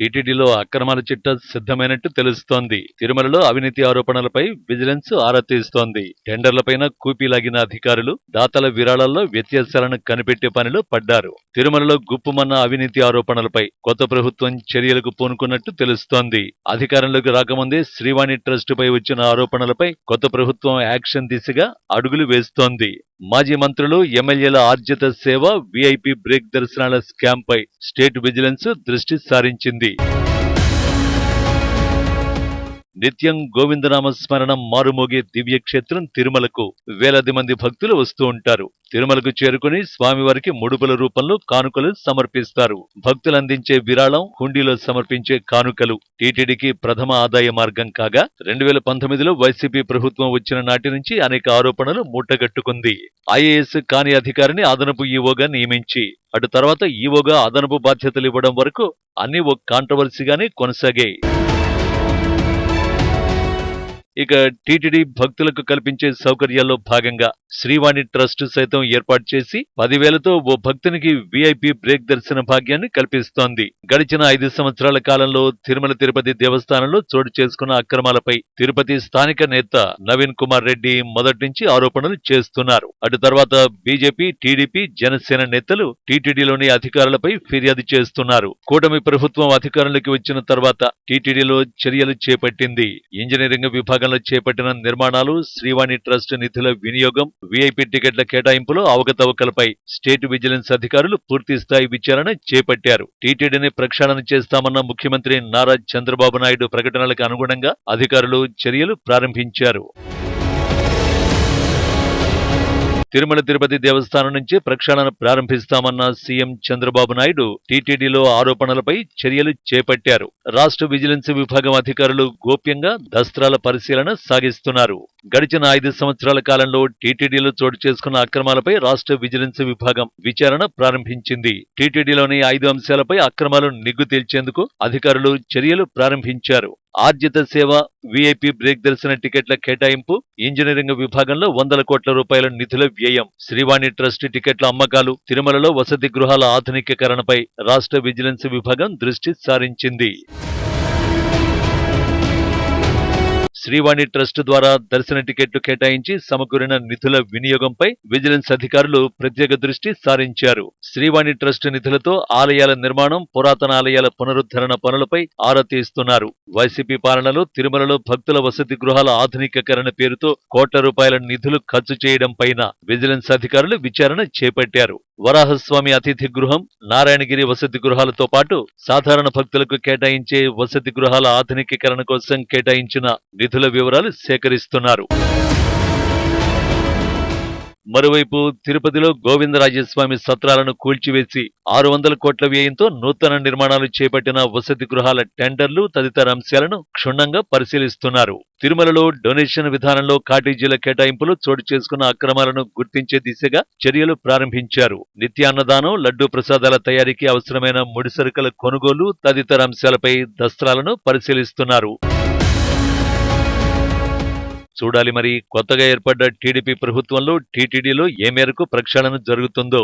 టీటీడీలో అక్రమాల చిట్ట సిద్ధమైనట్టు తెలుస్తోంది. తిరుమలలో అవినీతి ఆరోపణలపై విజిలెన్స్ ఆరా తీస్తోంది టెండర్లపైన కూపీలాగిన అధికారులు దాతల విరాళాల్లో వ్యత్యాసాలను కనిపెట్టే పనిలో పడ్డారు. తిరుమలలో గుప్పుమన్న అవినీతి ఆరోపణలపై కొత్త ప్రభుత్వం చర్యలకు పూనుకున్నట్టు తెలుస్తోంది. అధికారంలోకి రాకముందే శ్రీవాణి ట్రస్టుపై వచ్చిన ఆరోపణలపై కొత్త ప్రభుత్వం యాక్షన్ దిశగా అడుగులు వేస్తోంది. మాజీ మంత్రులు ఎమ్మెల్యేల ఆర్జిత సేవ వీఐపీ బ్రేక్ దర్శనాల స్కామ్ పై స్టేట్ విజిలెన్స్ దృష్టి సారించింది. నిత్యం గోవిందనామ స్మరణం మారుమోగే దివ్యక్షేత్రం తిరుమలకు. వేలాది మంది భక్తులు వస్తూ ఉంటారు. తిరుమలకు చేరుకుని స్వామివారికి ముడుపుల రూపంలో కానుకలు సమర్పిస్తారు. భక్తులు అందించే విరాళం హుండీలో సమర్పించే కానుకలు. టీటీడీకి ప్రథమ ఆదాయ మార్గం కాగా రెండు వేల పంతొమ్మిదిలో వైసీపీ ప్రభుత్వం వచ్చిన నాటి నుంచి అనేక ఆరోపణలు మూటగట్టుకుంది. ఐఏఎస్ కాని అధికారిని అదనపు ఈవోగా నియమించి అటు తర్వాత ఈవోగా అదనపు బాధ్యతలు ఇవ్వడం వరకు అన్ని ఓ కాంట్రవర్సీగానే కొనసాగాయి. ఇక టీటీడీ భక్తులకు కల్పించే సౌకర్యాల్లో భాగంగా శ్రీవాణి ట్రస్ట్ సైతం ఏర్పాటు చేసి పదివేలతో ఓ భక్తునికి వీఐపీ బ్రేక్ దర్శన భాగ్యాన్ని కల్పిస్తోంది. గడిచిన ఐదు సంవత్సరాల కాలంలో తిరుమల తిరుపతి దేవస్థానంలో చోటు చేసుకున్న అక్రమాలపై తిరుపతి స్థానిక నేత నవీన్ కుమార్ రెడ్డి మొదటి నుంచి ఆరోపణలు చేస్తున్నారు. అటు తర్వాత బీజేపీ టీడీపీ జనసేన నేతలు టీటీడీలోని అధికారులపై ఫిర్యాదు చేస్తున్నారు. కూటమి ప్రభుత్వం అధికారంలోకి వచ్చిన తర్వాత టీటీడీలో చర్యలు చేపట్టింది. ఇంజనీరింగ్ విభాగం విభాగంలో చేపట్టిన నిర్మాణాలు శ్రీవాణి ట్రస్ట్ నిధుల వినియోగం వీఐపీ టికెట్ల కేటాయింపులో అవకతవకలపై స్టేట్ విజిలెన్స్ అధికారులు పూర్తిస్థాయి విచారణ చేపట్టారు. టీటీడీని ప్రక్షాళన చేస్తామన్న ముఖ్యమంత్రి నారా చంద్రబాబు నాయుడు ప్రకటనలకు అనుగుణంగా అధికారులు చర్యలు ప్రారంభించారు. తిరుమల తిరుపతి దేవస్థానం నుంచి ప్రక్షాళన ప్రారంభిస్తామన్న సీఎం చంద్రబాబు నాయుడు టీటీడీలో ఆరోపణలపై చర్యలు చేపట్టారు. రాష్ట్ర విజిలెన్స్ విభాగం అధికారులు గోప్యంగా దస్త్రాల పరిశీలన సాగిస్తున్నారు. గడిచిన ఐదు సంవత్సరాల కాలంలో టీటీడీలో చోటు చేసుకున్న అక్రమాలపై రాష్ట్ర విజిలెన్స్ విభాగం విచారణ ప్రారంభించింది. టీటీడీలోని ఐదు అంశాలపై అక్రమాలు నిగ్గు తేల్చేందుకు అధికారులు చర్యలు ప్రారంభించారు. ఆర్జిత సేవ వీఐపీ బ్రేక్ దర్శన టికెట్ల కేటాయింపు ఇంజనీరింగ్ విభాగంలో వందల కోట్ల రూపాయల నిధుల వ్యయం. శ్రీవాణి ట్రస్ట్ టికెట్ల అమ్మకాలు తిరుమలలో వసతి గృహాల ఆధునికీకరణపై రాష్ట్ర విజిలెన్స్ విభాగం దృష్టి సారించింది. శ్రీవాణి ట్రస్ట్ ద్వారా దర్శన టికెట్లు కేటాయించి సమకూరిన నిధుల వినియోగంపై విజిలెన్స్ అధికారులు ప్రత్యేక దృష్టి సారించారు. శ్రీవాణి ట్రస్ట్ నిధులతో ఆలయాల నిర్మాణం పురాతన ఆలయాల పునరుద్ధరణ పనులపై ఆరా తీస్తున్నారు వైసీపీ పాలనలో తిరుమలలో భక్తుల వసతి గృహాల ఆధునికీకరణ పేరుతో కోట్ల రూపాయల నిధులు ఖర్చు చేయడం పైన విజిలెన్స్ అధికారులు విచారణ చేపట్టారు. వరాహస్వామి అతిథి గృహం నారాయణగిరి వసతి గృహాలతో పాటు సాధారణ భక్తులకు కేటాయించే వసతి గృహాల ఆధునికీకరణ కోసం కేటాయించిన నిధుల వివరాలు సేకరిస్తున్నారు. మరోవైపు తిరుపతిలో గోవిందరాజస్వామి సత్రాలను కూల్చివేసి ఆరు వందల కోట్ల వ్యయంతో నూతన నిర్మాణాలు చేపట్టిన వసతి గృహాల టెండర్లు తదితర అంశాలను క్షుణ్ణంగా పరిశీలిస్తున్నారు. తిరుమలలో డొనేషన్ విధానంలో కాటేజీల కేటాయింపులు చోటు చేసుకున్న అక్రమాలను గుర్తించే దిశగా చర్యలు ప్రారంభించారు. నిత్యాన్నదానం లడ్డూ ప్రసాదాల తయారీకి అవసరమైన ముడిసరుకుల కొనుగోలు తదితర అంశాలపై దస్త్రాలను పరిశీలిస్తున్నారు. చూడాలి మరి కొత్తగా ఏర్పడ్డ టీడీపీ ప్రభుత్వంలో టీటీడీలో ఏ మేరకు ప్రక్షాళన జరుగుతుందో.